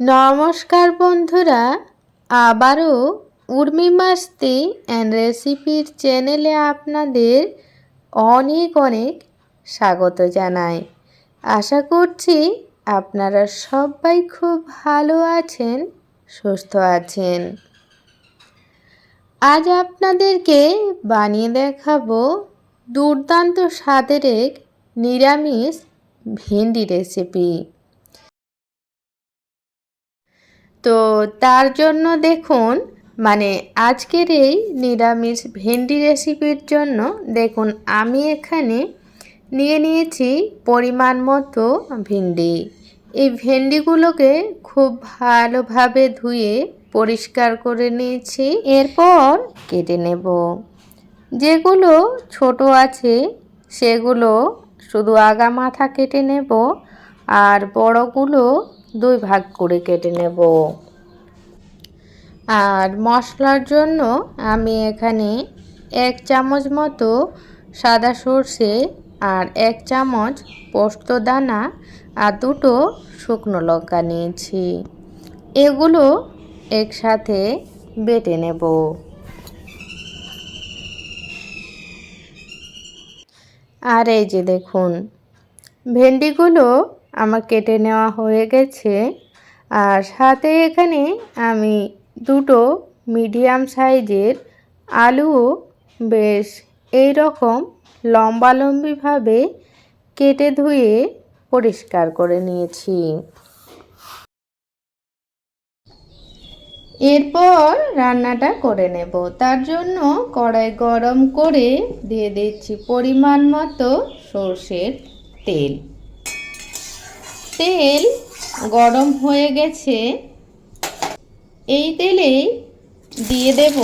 নমস্কার বন্ধুরা, আবারও উর্মি মাস্তি অ্যান্ড রেসিপির চ্যানেলে আপনাদের অনেক অনেক স্বাগত জানাই। আশা করছি আপনারা সবাই খুব ভালো আছেন, সুস্থ আছেন। আজ আপনাদেরকে বানিয়ে দেখাবো দুর্দান্ত স্বাদের এক নিরামিষ ভেন্ডি রেসিপি তো তার জন্য দেখুন মানে আজকের এই নিরামিষ ভেন্ডি রেসিপির জন্য দেখুন, আমি এখানে নিয়ে নিয়েছি পরিমাণ মতো ভেন্ডি। এই ভেন্ডিগুলোকে খুব ভালোভাবে ধুয়ে পরিষ্কার করে নিয়েছি, এরপর কেটে নেব। যেগুলো ছোট আছে, সেগুলো শুধু আগা মাথা কেটে নেব, আর বড়গুলো দুই ভাগ করে কেটে নেব। আর মশলার জন্য আমি এখানে এক চামচ মতো সাদা সর্ষে আর এক চামচ পোস্ত দানা আর দুটো শুকনো লঙ্কা নিয়েছি। এগুলো একসাথে বেটে নেব। আর এই যে দেখুন, ভেন্ডিগুলো আমার কেটে নেওয়া হয়ে গেছে। আর সাথে এখানে আমি দুটো মিডিয়াম সাইজের আলুও বেশ এই রকম লম্বালম্বিভাবে কেটে ধুয়ে পরিষ্কার করে নিয়েছি। এরপর রান্নাটা করে নেব। তার জন্য কড়াই গরম করে দিয়ে দিচ্ছি পরিমাণ মতো সর্ষের তেল। তেল গরম হয়ে গেছে। এই তেলেই দিয়ে দেব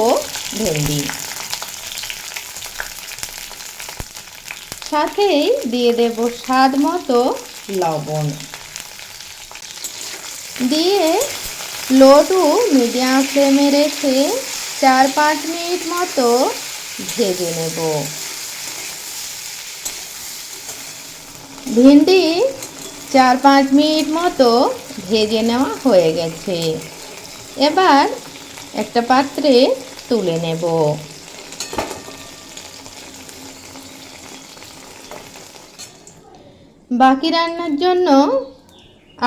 ভেন্ডি। সাথেই দিয়ে দেব স্বাদ মতো লবণ। দিয়ে লো টু মিডিয়াম ফ্লেমে রেখে চার পাঁচ মিনিট মতো ভেজে নেব। ভেন্ডি চার পাঁচ মিনিট মতো ভেজে নেওয়া হয়ে গেছে। এবার একটা পাত্রে তুলে নেব। বাকি রান্নার জন্য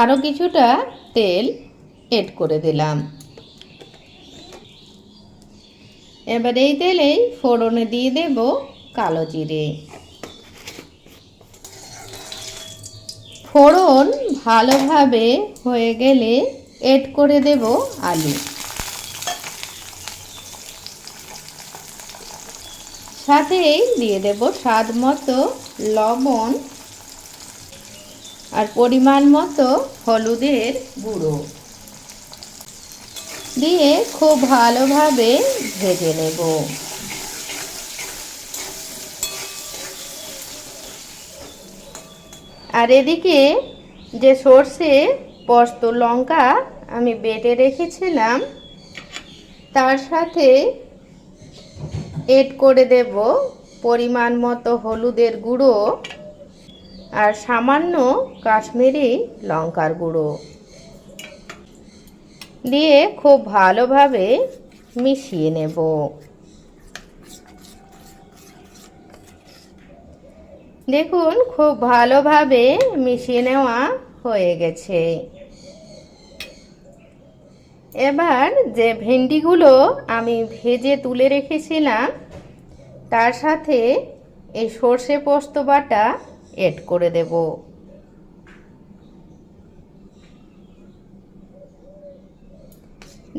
আরও কিছুটা তেল এড করে দিলাম। এবার এই তেলেই ফোড়নে দিয়ে দেব কালো জিরে। ফোড়ন ভালোভাবে হয়ে গেলে এড করে দেব আলু। সাথেই দিয়ে দেব স্বাদ মতো লবণ আর পরিমাণ মতো হলুদের গুঁড়ো। দিয়ে খুব ভালোভাবে ভেজে নেব। আর এদিকে যে সর্ষে, পোস্ত, লঙ্কা আমি বেটে রেখেছিলাম, তার সাথে এড করে দেব পরিমাণ মতো হলুদের গুঁড়ো আর সামান্য কাশ্মীরি লঙ্কার গুঁড়ো। দিয়ে খুব ভালোভাবে মিশিয়ে নেব। দেখুন, খুব ভালোভাবে মিশিয়ে নেওয়া হয়ে গেছে। এবার যে ভেন্ডিগুলো আমি ভেজে তুলে রেখেছিলাম, তার সাথে এই সর্ষে পোস্ত বাটা এড করে দেব।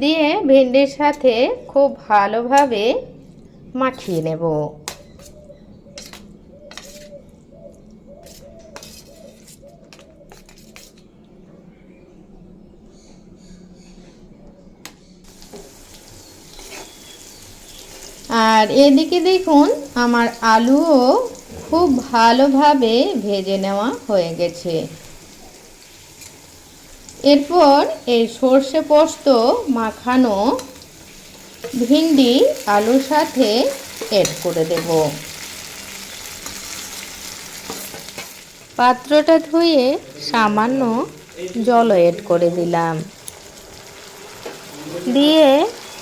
দিয়ে ভেন্ডির সাথে খুব ভালোভাবে মাখিয়ে নেব। আর এদিকে দেখুন, আমার আলুও খুব ভালোভাবে ভেজে নেওয়া হয়ে গেছে। এরপর এই সর্ষে পোস্ত মাখানো ভিন্ডি আলুর সাথে এড করে দেব। পাত্রটা ধুয়ে সামান্য জল এড করে দিলাম। দিয়ে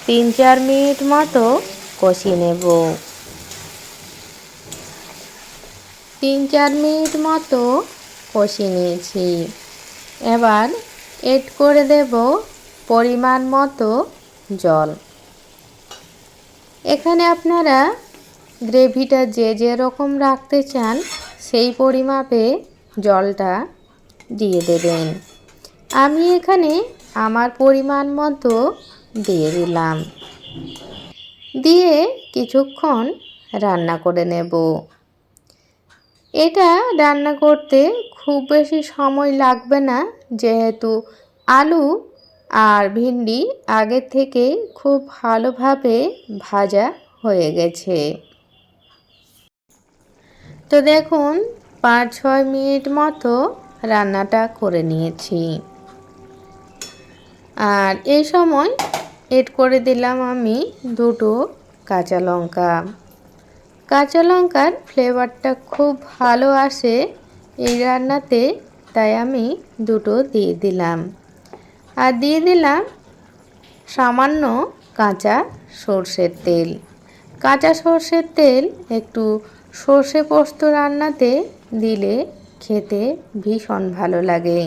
তিন চার মিনিট মতো কষিয়ে নেব। তিন চার মিনিট মতো কষিয়ে নিয়েছি। এবার এড করে দেব পরিমাণ মতো জল। এখানে আপনারা গ্রেভিটা যে যে রকম রাখতে চান, সেই পরিমাপে জলটা দিয়ে দেবেন। আমি এখানে আমার পরিমাণ মতো দিয়ে দিলাম। দিয়ে কিছুক্ষণ রান্না করে নেব। এটা রান্না করতে খুব বেশি সময় লাগবে না, যেহেতু আলু আর ভিন্ডি আগে থেকে খুব ভালোভাবে ভাজা হয়ে গেছে। তো দেখুন পাঁচ ছয় মিনিট মতো রান্নাটা করে নিয়েছি। আর এই সময় এড করে দিলাম আমি দুটো কাঁচা লঙ্কা। কাঁচা লঙ্কার ফ্লেভারটা খুব ভালো আসে এই রান্নাতে, তাই আমি দুটো দিয়ে দিলাম। আর দিয়ে দিলাম সামান্য কাঁচা সর্ষের তেল। কাঁচা সর্ষের তেল একটু সর্ষে পোস্ত রান্নাতে দিলে খেতে ভীষণ ভালো লাগে।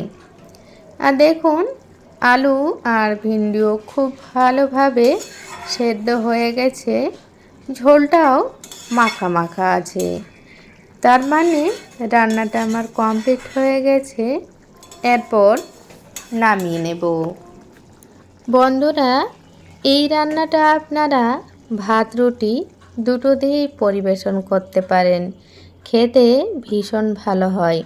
আর দেখুন আলু আর ভিন্ডিও খুব ভালোভাবে সেদ্ধ হয়ে গেছে। ঝোলটাও মাখা মাখা আছে। তার মানে রান্নাটা আমার কমপ্লিট হয়ে গেছে। এরপর নামিয়ে নেব। বন্ধুরা, এই রান্নাটা আপনারা ভাত, রুটি দুটো দিয়েই পরিবেশন করতে পারেন। খেতে ভীষণ ভালো হয়।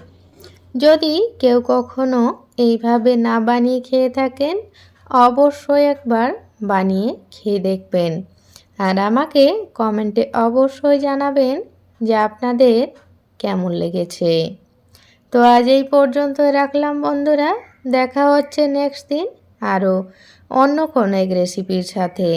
যদি কেউ কখনো এইভাবে না বানিয়ে খেয়ে থাকেন, অবশ্যই একবার বানিয়ে খেয়ে দেখবেন। আর আমাকে কমেন্টে অবশ্যই জানাবেন যে আপনাদের কেমন লেগেছে। তো আজ এই পর্যন্ত রাখলাম বন্ধুরা, দেখা হচ্ছে নেক্সট দিন আরও অন্য কোনো এক রেসিপির সাথে।